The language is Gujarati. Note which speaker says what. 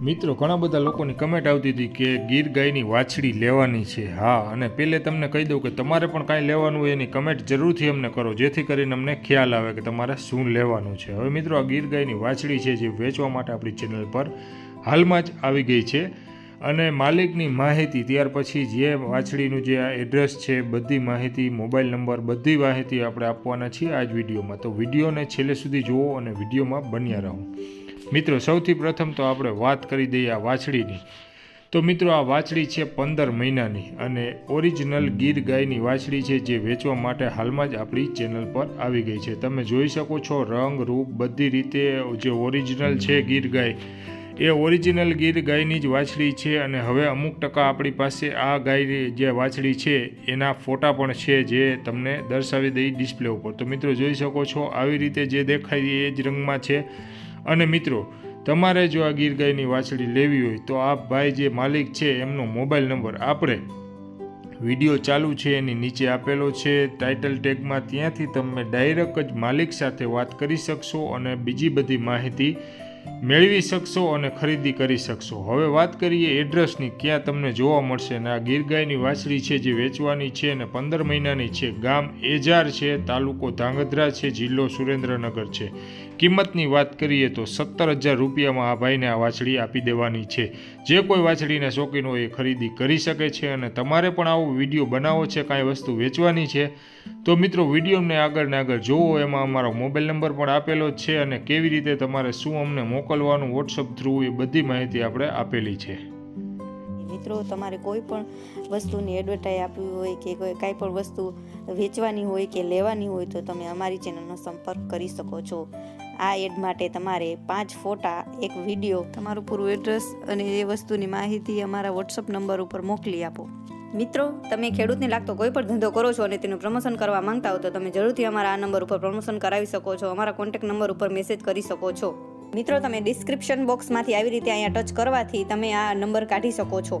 Speaker 1: મિત્રો, ઘણા બધા લોકોની કમેન્ટ આવતી હતી કે ગીર ગાયની વાછડી લેવાની છે. હા, અને પહેલે તમને કહી દઉં કે તમારે પણ કાંઈ લેવાનું હોય એની કમેન્ટ જરૂરથી અમને કરો, જેથી કરીને અમને ખ્યાલ આવે કે તમારે શું લેવાનું છે. હવે મિત્રો, આ ગીર ગાયની વાછડી છે જે વેચવા માટે આપણી ચેનલ પર હાલમાં જ આવી ગઈ છે. અને માલિકની માહિતી, ત્યાર પછી જે વાછડીનું જે આ એડ્રેસ છે, બધી માહિતી મોબાઈલ નંબર બધી માહિતી આપણે આપવાના છીએ આ જ વિડીયોમાં. તો વિડીયોને છેલ્લે સુધી જુઓ અને વિડીયોમાં બન્યા રહો. મિત્રો, સૌથી પ્રથમ તો આપણે વાત કરી દઈએ આ વાછડીની. તો મિત્રો, આ વાછડી છે પંદર મહિનાની અને ઓરિજિનલ ગીર ગાયની વાછડી છે જે વેચવા માટે હાલમાં જ આપણી ચેનલ પર આવી ગઈ છે. તમે જોઈ શકો છો રંગ, રૂપ, બધી રીતે જે ઓરિજિનલ છે ગીર ગાય, એ ઓરિજિનલ ગીર ગાયની જ વાછડી છે અને હવે અમુક ટકા આપણી પાસે આ ગાયની જે વાછડી છે, એના ફોટા પણ છે જે તમને દર્શાવી દઈ ડિસ્પ્લે ઉપર. તો મિત્રો, જોઈ શકો છો, આવી રીતે જે દેખાય એ જ રંગમાં છે. અને મિત્રો, તમારે જો આ ગીર ગાયની વાછડી લેવી હોય, તો આ ભાઈ જે માલિક છે, એમનો મોબાઈલ નંબર આપણે વીડિયો ચાલુ છે, એની નીચે આપેલો છે. ટાઇટલ ટેગમાં ત્યાંથી તમે ડાયરેક્ટ જ માલિક સાથે વાત કરી શકશો અને બીજી બધી માહિતી મેળવી શકશો અને ખરીદી કરી શકશો. હવે વાત કરીએ એડ્રેસની ક્યાં તમને જોવા મળશે. અને આ ગીર ગાયની વાછડી છે જે વેચવાની છે અને પંદર મહિનાની છે. ગામ એજાર છે, તાલુકો ધાંગધ્રા છે, જિલ્લો સુરેન્દ્રનગર છે. કિંમતની વાત કરીએ તો સત્તર હજાર રૂપિયામાં આ ભાઈને આ વાછડી આપી દેવાની છે. જે કોઈ વાછડીના શોખીન હોય એ ખરીદી કરી શકે છે અને તમારે પણ આવો વીડિયો બનાવવો છે, કાંઈ વસ્તુ વેચવાની છે? તો મિત્રો, વિડીયોને આગળ ને આગળ જોવો. એમાં અમારો મોબાઈલ નંબર પણ આપેલો છે અને કેવી રીતે તમારે શું અમને મોકલવાનું વોટ્સઅપ થ્રુ એ બધી માહિતી આપણે આપેલી છે.
Speaker 2: મિત્રો, તમારે કોઈ પણ વસ્તુની એડવર્ટાઈઝ આપવી હોય કે કાંઈ પણ વસ્તુ વેચવાની હોય કે લેવાની હોય તો તમે અમારી ચેનલનો સંપર્ક કરી શકો છો. આ એડ માટે તમારે પાંચ ફોટા, એક વીડિયો તમારું પૂરું એડ્રેસ અને એ વસ્તુની માહિતી અમારા વોટ્સઅપ નંબર ઉપર મોકલી આપો. મિત્રો, તમે ખેડૂતને લાગતો કોઈ પણ ધંધો કરો છો અને તેનું પ્રમોશન કરવા માંગતા હો તો તમે જરૂરથી અમારા આ નંબર ઉપર પ્રમોશન કરાવી શકો છો, અમારા કોન્ટેક્ટ નંબર ઉપર મેસેજ કરી શકો છો. મિત્રો, તમે ડિસ્ક્રિપ્શન બોક્સમાંથી આવી રીતે અહીંયા ટચ કરવાથી તમે આ નંબર કાઢી શકો છો.